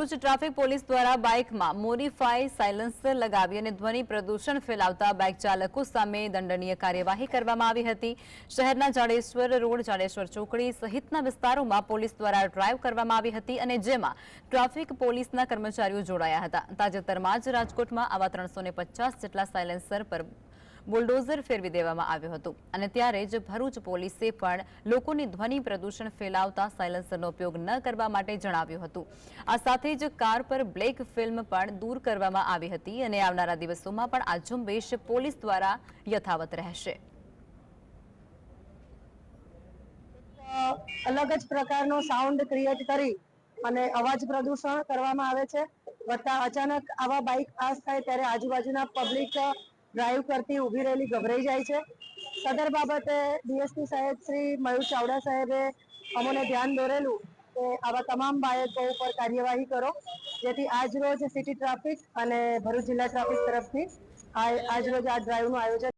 Bharuch traffic police દ્વારા બાઇકમાં modify silencer લગાવી અને ધ્વનિ પ્રદૂષણ ફેલાવતા બાઇક ચાલકો સામે દંડનીય કાર્યવાહી કરવામાં આવી હતી. શહેરના જાડેશ્વર રોડ, જાડેશ્વર ચોકડી સહિતના વિસ્તારોમાં પોલીસ દ્વારા ડ્રાઇવ કરવામાં આવી હતી અને જેમાં ટ્રાફિક પોલીસના કર્મચારીઓ જોડાયા હતા. તાજેતરમાં જ રાજકોટમાં આવા ત્રણસો જેટલા સાયલેન્સર પર બુલડોઝર ફેરવી દેવામાં આવ્યું હતું. અને ત્યારે જ ભરૂચ પોલીસે પણ લોકોની ધ્વનિ પ્રદૂષણ ફેલાવતા સાયલન્સરનો ઉપયોગ ન કરવા માટે જણાવ્યું હતું. આ સાથે જ કાર પર બ્લેક ફિલ્મ પણ દૂર કરવામાં આવી હતી અને આવનારા દિવસોમાં પણ આ ઝુંબેશ પોલીસ દ્વારા યથાવત રહેશે. અલગ જ પ્રકારનો સાઉન્ડ ક્રિએટ કરી અને અવાજ પ્રદૂષણ કરવામાં આવે છે. વત્તા અચાનક આવા બાઇક પાસ થાય ત્યારે આજુબાજુના પબ્લિક ડ્રાઈવ કરતી ઊભી રહેલી ગભરાઈ જાય છે. સદર બાબતે ડીએસપી સાહેબ શ્રી મયુર ચાવડા સાહેબે અમોને ધ્યાન દોરેલું કે આવા તમામ બાળકો ઉપર કાર્યવાહી કરો. જેથી આજ રોજ સિટી ટ્રાફિક અને ભરૂચ જિલ્લા ટ્રાફિક તરફથી આજ રોજ આ ડ્રાઈવનું આયોજન